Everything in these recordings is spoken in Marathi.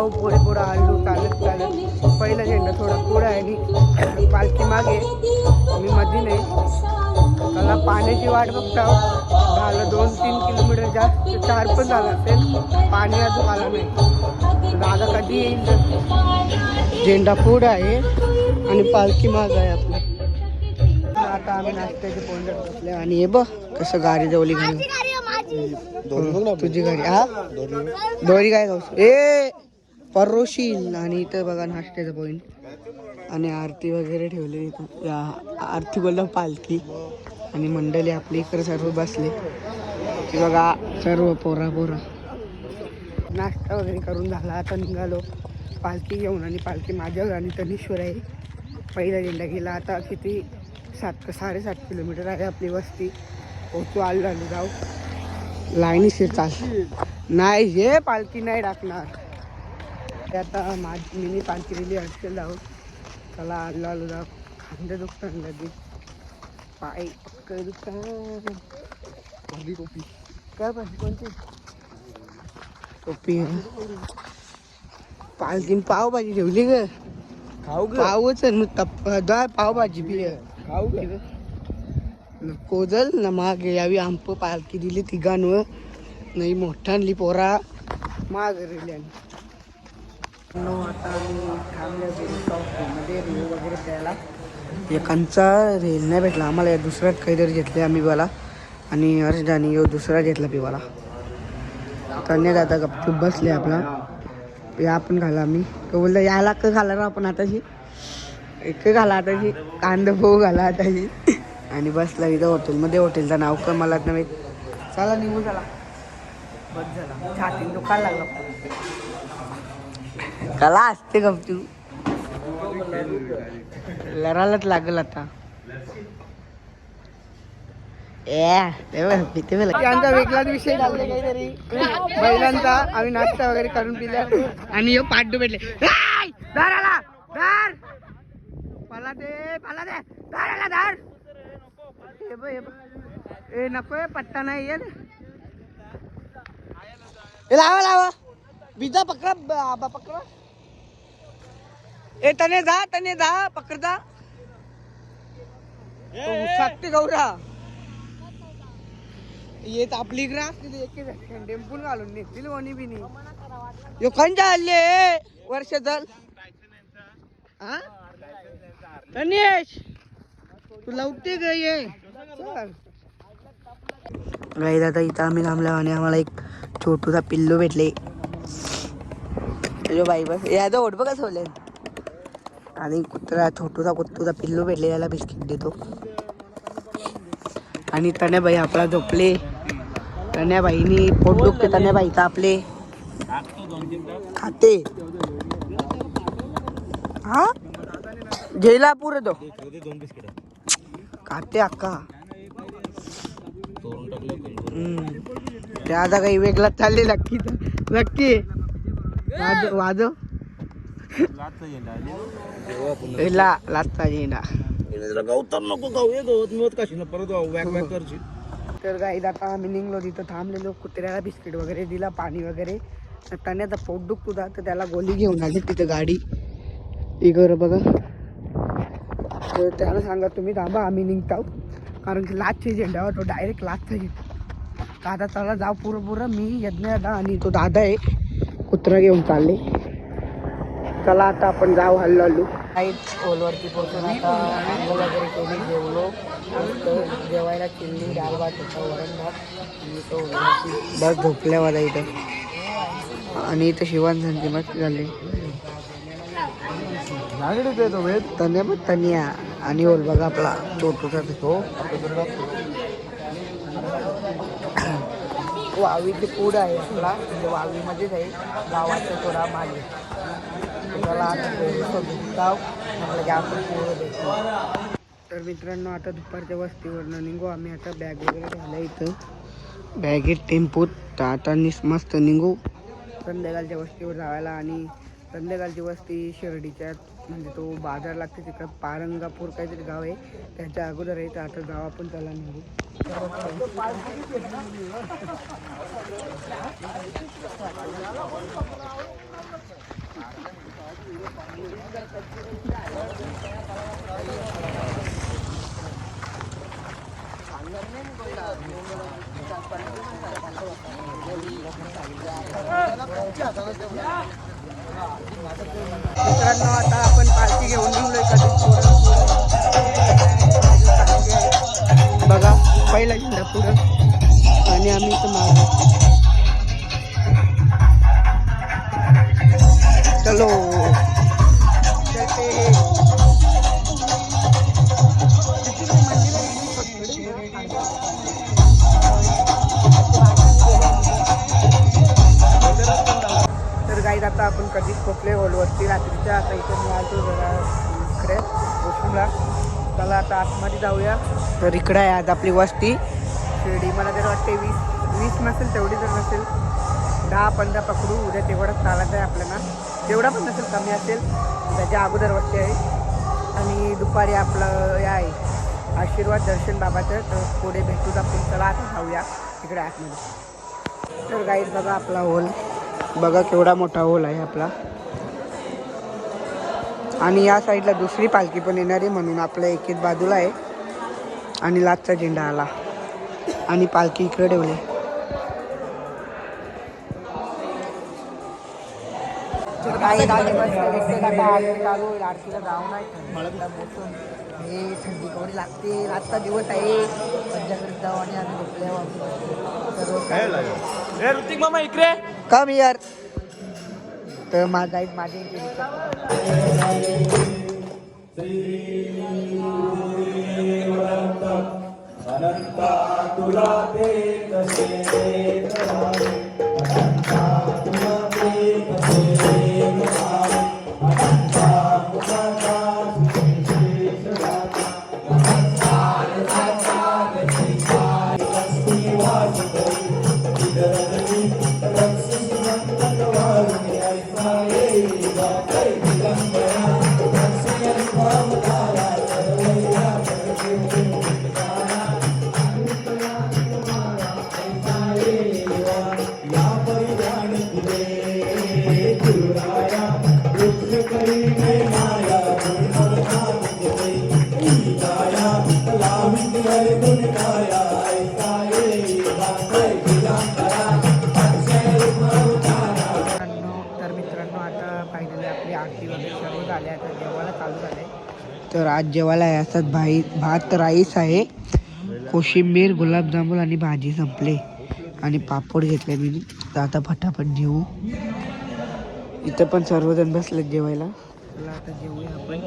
जाऊ पुढे पुढे आलो चालत चालत. पहिला झेंडा थोडा पुढे आहे आणि पालखी मागे. मी मध्ये नाही. त्याला पाण्याची वाट बघता झालं दोन तीन किलोमीटर जास्त. चार पण झालं असेल. पाणी अजून आलं नाही. दादा कधी येईल झेंडा पुढे आहे. आणि पालखी माग आहे आपली. आता आम्ही नाश्त्याचे पोंजट बसले आणि हे बघ कसं गाडी जवळी घालून. तुझी गाडी हा दोरी काय गावस ए! परोशील आणि इथं बघा नाश्त्याचं पॉईंट आणि आरती वगैरे ठेवली आरती बोललं पालखी. आणि मंडळी आपली इकडे सर्व बसले. की बघा सर्व पोरा पोरा. नाश्ता वगैरे करून झाला. आता निघालो. पालखी घेऊन आणि पालखी माझ्यावर आणि तनेश्वर आहे. पहिला झेंडा गेला आता किती? सात का साडेसात किलोमीटर आहे आपली वस्ती. पोचू आलो आलो जाऊ. लाईनीशी चाल. नाही हे पालखी नाही टाकणार ते आता माझी मिनी पालखी दिली हर्षल जाऊ चला आलो जाऊ खांदे दुखतात लगे पाय पक्क दुखतात. काय पाहिजे कोणती? टोपी. आहे पालखीन पावभाजी ठेवली ग. खाऊ पावच मग तप दाळ पावभाजी बी. खाऊ कोजल ना मागे यावी आंप पालखी दिली तिघांवर. नाही मोठा आणली पोरा माग आता आम्ही थांबल्या वगैरे एकांचा रेल नाही भेटला. आम्हाला या दुसऱ्यात काहीतरी घेतले आम्ही मला आणि हर्षदानी यो दुसरा घेतला पिवाला. कन्या दादा गपचूप बसले आपला. या पण घाला आम्ही. तो बोलला याला क घाला ना आपण आताशी. एक घाला आताशी. कांदा पोहो घाला आताशी. आणि बसला इथं हॉटेलमध्ये. हॉटेलचं नाव का मला नव्हे. चला निघू चला. बस झाला. छातीन दुखायला लागला. कला असते गपचू लढायलाच लागल आता. यांचा वेगळाच विषय काहीतरी. बैलांचा आम्ही नाश्ता वगैरे करून पिल्या. आणि यो पाड्डू भेटले "ऐ! धार आला धार. मला दे दे. हे बघ, हे बघ. ए नको पत्ता नाही ए लावा लावा. बिजा पकडा पकडा. ए तने जा तने जा पकड जा. सात्य गौरा येत आपली एक टेम्पून घालून निघतील कोणी बी नाही यो खंजा हल्ले वर्ष जल हा तनेश तू लवते ग ये. गाई दादा इथं आम्ही थांबलो आणि आम्हाला एक छोटूसा पिल्लू भेटले. जो बाई बस. याचा ओढ बघा सोले आणि कुत्रा छोटूचा कुत्तूचा पिल्लू भेटलेला बिस्किट देतो. आणि तण्याबाई आपला झोपले. तण्याबाईनी पोट दुखते तण्याबाईचा आपले खाते. हा? जेला पुरे तो खाते अक्का. त्या ते आता काही वेगळा चालले नक्की नक्की. वाज वाजव. ला लाचा येणार गौतम नको ये गवत मिळत कशी ना परत वॅक वॅक करशील तर गाईत आता आम्ही निघलो तिथं थांबलेलो कुत्र्याला बिस्किट वगैरे दिला पाणी वगैरे तर त्याने आता पोट दुखत होता तर त्याला गोली घेऊन आली तिथं गाडी इकडं बघा तर त्याला सांगा तुम्ही थांबा आम्ही निघताव कारण की लाचचे झेंड्यावर तो डायरेक्ट लाचचा झेंडा आता त्याला जाऊ पुरं पुरं मी यज्ञ दादा आणि तो दादा आहे कुत्रा घेऊन चालले चला आता आपण जाऊ हल्लो हल्लो काहीच ओलवरती पोहोचून आता आंघोळ वगैरे केली जेवलो. मस्त जेवायला चिल्ली डाळ भात होता वरण भात आणि तो बस झोपल्या मला इथं. आणि इथं शिवांसाठी मस्त झाले. तन्या पण तनिया. आणि ओल बघा आपला छोटूचा तो. वावीचे पूड आहे आपला. म्हणजे वावीमध्येच आहे. गावाचा थोडा मागे. तर मित्रांनो आता दुपारच्या वस्तीवरनं निघू. आम्ही आता बॅग वगैरे झाल्या इथं. बॅगेत टेम्पोत तर आता निस मस्त निघू. संध्याकाळच्या वस्तीवर जायला आणि संध्याकाळची वस्ती शिर्डीच्या म्हणजे तो बाजार लागते तिकडं. पारंगापूर काहीतरी गाव आहे. त्याच्या अगोदर आहे तर आता गाव आपण त्याला निघू. मित्रांनो आता आपण पालखी घेऊन निघलोय कधी? बघा पहिला झेंडा पुढं. आणि आम्ही इथं मागे. चलो. आता आपण कधीच पोचले हॉलवरती रात्रीच्या आता इथे मी आलो जरा इकडे वॉशरूमला. चला आता आतमध्ये जाऊया. तर इकडे आहे आज आपली वस्ती. शिर्डी. मला जर वाटते वीस वीस नसेल तेवढी जर नसेल दहा पंधरा पकडू. उद्या तेवढंच चालत आहे आपल्याला. तेवढा पण नसेल कमी असेल. त्याच्या अगोदर वस्ती आहे. आणि दुपारी आपलं हे आहे. आशीर्वाद दर्शन बाबाचं. तर पुढे भेटूच आपण चला आता जाऊया तिकडे आतमध्ये. तर गाईड बघा आपला होल बघा केवढा मोठा होल आहे आपला. आणि या साईडला दुसरी पालखी पण येणार आहे म्हणून आपल्या एक एक बाजूला आहे. आणि लाचचा झेंडा आला. आणि पालखी इकडे ठेवली. आरतीला जाऊ नाही. थंडीला बसून. हे थंडी केवढी लागते. आजचा दिवस आहे. पंजाकडे जाऊ आणि आम्ही झोपल्यावर ऋतिक मामा इकडे. कम यार तर माझा एक माझे मित्रांनो तर आज जेवायला आहे असतात भाई भात राईस आहे. कोशिंबीर गुलाबजामुन आणि भाजी संपले. आणि पापड घेतले मी. तर आता फटाफट जेवू. इथं पण सर्वजण बसलेत जेवायला. आता जेवूया आपण.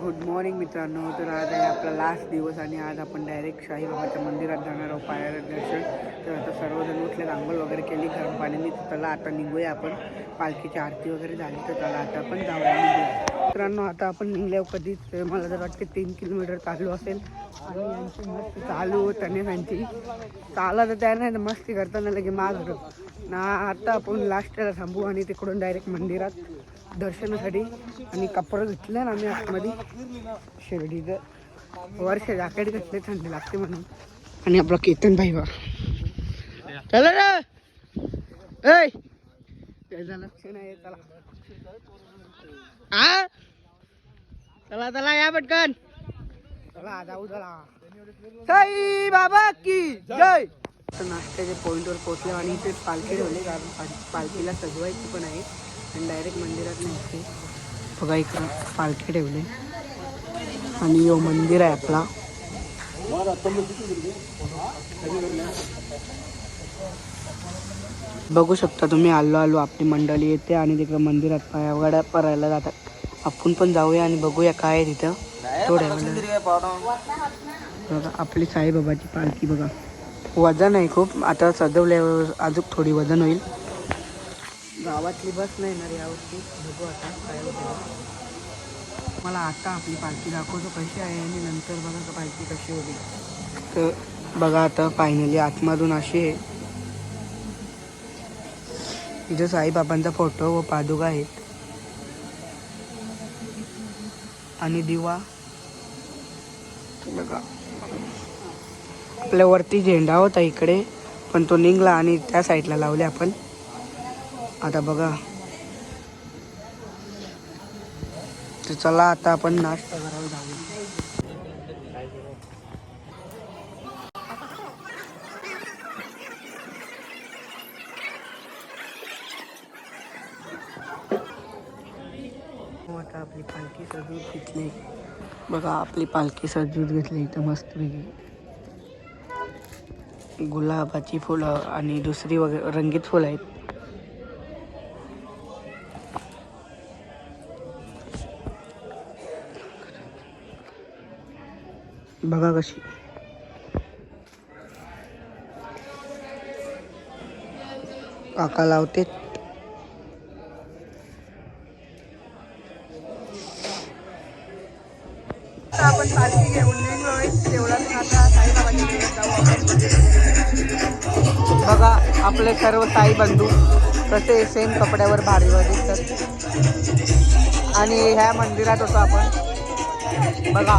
गुड मॉर्निंग मित्रांनो. तर आज आहे आपला लास्ट दिवस आणि आज आपण डायरेक्ट शाही बाबाच्या मंदिरात जाणार आहोत पायाला दर्शन. तर आता सर्वजण उठले आंघोळ वगैरे केली गरम पाण्याने. तर चला आता निघूया आपण. पालखीची आरती वगैरे झाली तर चला आता आपण जाऊया मित्रांनो आता आपण निघल्यावर कधीच मला जर वाटते तीन किलोमीटर चालू असेल. आणि यांची मस्त चालू होताना त्यांची. चाला तर त्या नाही मस्ती करताना लगे माग. ना आता आपण लास्टला थांबू आणि तिकडून डायरेक्ट मंदिरात दर्शनासाठी. आणि कपडं घेतले ना आम्ही आतमध्ये. शिर्डीचं. वर्ष जॅकेट घेतले थंडी लागते म्हणून. आणि आपला केतन भाई बा चला रे! त्याचं लक्ष नाही चला. आ? चला चला या पटकन. चला जाऊ चला. साई बाबा की जय. नाश्त्याच्या पॉईंटवर पोहोचले आणि इथे पालखी ठेवली कारण पाल- पालखीला सजवायची पण आहे आणि डायरेक्ट मंदिरात नाही बघा इकडं पालखी ठेवली. आणि यो मंदिर आहे आपला. बघू शकता तुम्ही आलो आलो आपली मंडळी येते आणि तिकडं मंदिरात पायावड्या परायला जातात. आपण पण जाऊया आणि बघूया काय आहे तिथं. थोड्या आपली साईबाबाची पालखी बघा. वजन आहे खूप. आता सजवल्यावर अजून थोडी वजन होईल. गावातली बस नाही येणार यावर्षी बघू आता काय होतं मला आता आपली पालखी दाखवतो कशी आहे आणि नंतर बघा पालखी कशी होती. तर बघा आता फायनली आतमधून अशी आहे. इथं साईबाबांचा फोटो व पादुका आहेत. आणि दिवा. बघा आपल्या वरती झेंडा होता इकडे पण तो निघला आणि त्या साईडला लावले आपण. आता बघा. तर चला आता आपण नाश्ता करायला जाऊ आता आपली पालखी सजवून घेतली बघा आपली पालखी सजवून घेतली इथं मस्तपैकी गुलाबाची फुलं आणि दुसरी वगैरे रंगीत फुलं आहेत. बघा कशी. काका लावते आपले सर्व साई बंधू कसे सेम कपड्यावर भारीवर दिसतात आणि ह्या मंदिरात होतो आपण. बघा.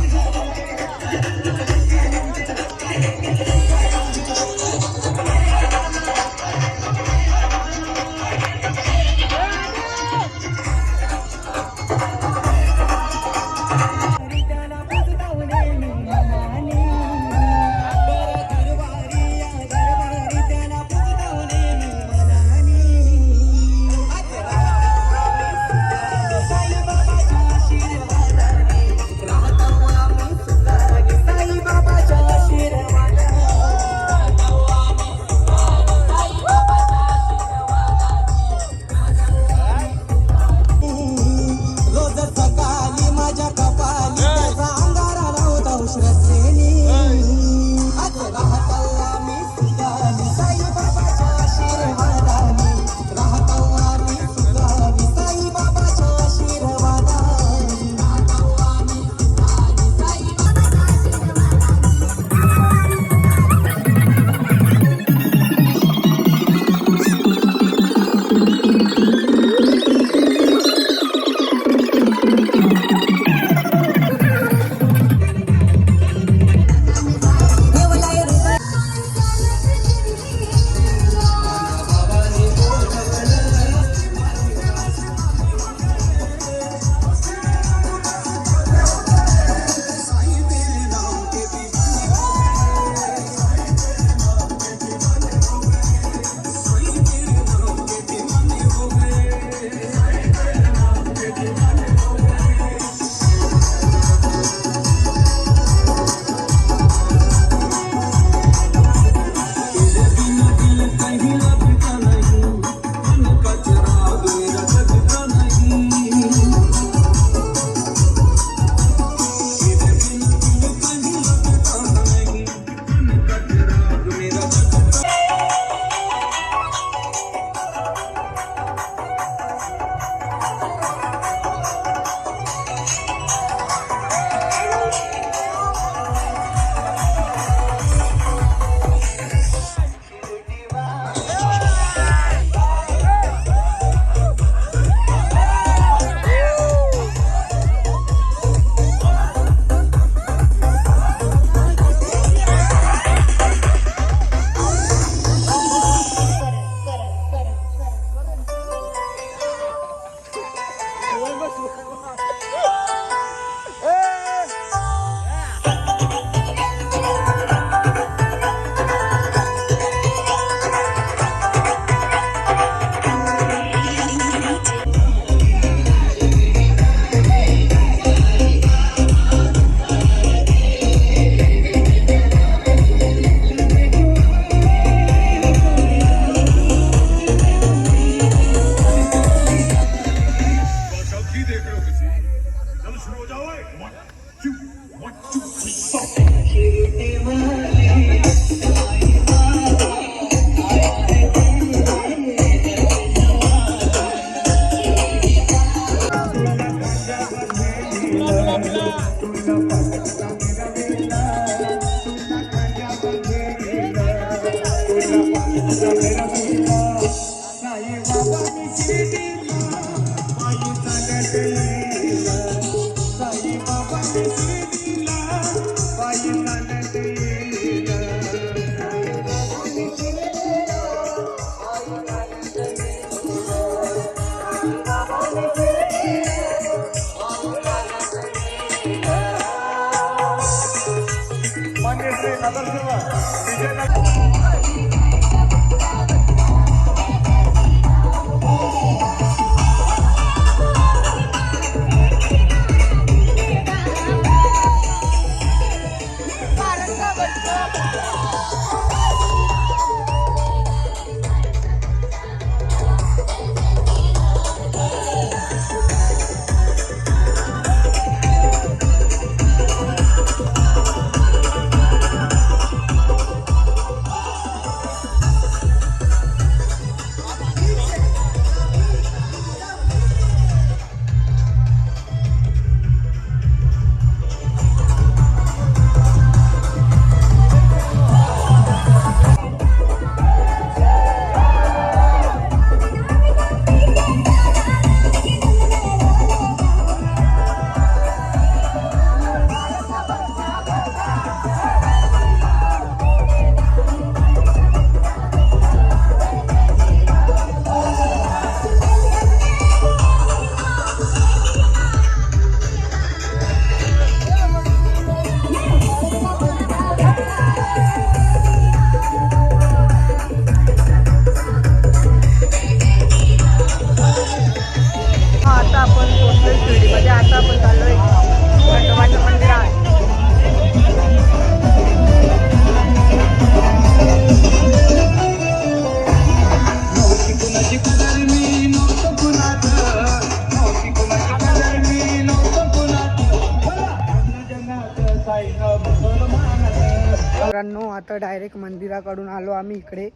आम्ही इकडे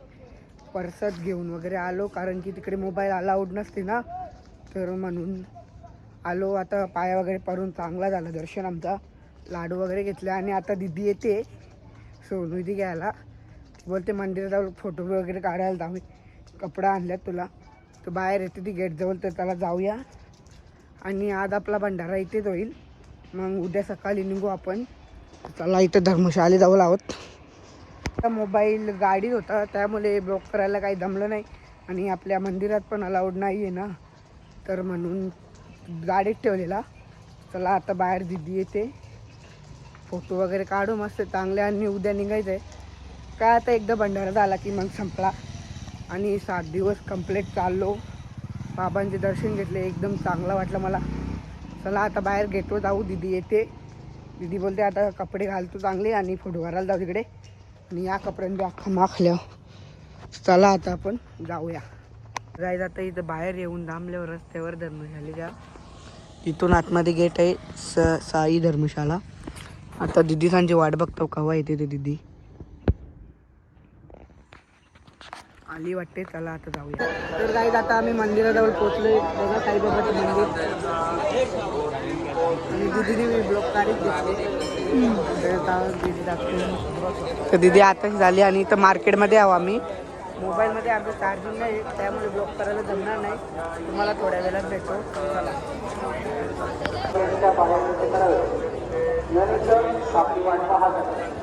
परसत घेऊन वगैरे आलो कारण की तिकडे मोबाईल अलाउड नसते ना. तर म्हणून आलो आता पाया वगैरे पडून चांगला झाला दर्शन आमचा. लाडू वगैरे घेतले आणि आता दिदी येते सोनू दिदी घ्यायला. बोलते मंदिरात जाऊन फोटो वगैरे काढायला जाऊ. कपडा आणल्यात तुला. तर बाहेर येते ती गेटजवळ तर त्याला जाऊया. आणि आज आपला भंडारा इथेच होईल. मग उद्या सकाळी निघू आपण. चला इथं धर्मशाळेत जाऊ आहोत मोबाईल गाडीत होता त्यामुळे ब्लॉक करायला काही जमलं नाही. आणि आपल्या मंदिरात पण अलाउड नाही आहे ना. तर म्हणून गाडीत ठेवलेला. चला आता बाहेर दिदी येते. फोटो वगैरे काढू मस्त चांगले आणि उद्या निघायचं आहे काय आता एकदा भंडारा झाला की मग संपला. आणि सात दिवस कंप्लीट चाललो. बाबांचे दर्शन घेतले एकदम चांगलं वाटलं मला. चला आता बाहेर घेतो जाऊ दिदी येते. दिदी बोलते आता कपडे घालतो चांगले आणि फोटो काढायला जाऊ तिकडे. आणि या कपड्यांनी अख्खा माखल्या. चला आता आपण जाऊया. जायचं आता इथं बाहेर येऊन थांबल्यावर रस्त्यावर धर्मशाळेच्या इथून आतमध्ये गेट आहे स साई धर्मशाला. आता दिदी सांची वाट बघतो केव्हा येते ते दिदी. आली वाटते चला आता जाऊया. तर गाईज आता आम्ही मंदिराजवळ पोचलो बघा साईबाबाचं मंदिर. आणि दिदीने मी ब्लॉक काढीत घेतले. तर दिदी तर आताच झाली आणि इथं मार्केटमध्ये आहो आम्ही. मोबाईलमध्ये आमचं चार्जिंग नाही त्यामुळे ब्लॉक करायला जमणार नाही. तुम्हाला थोड्या वेळात भेटतो चला. आपली वाट पाहत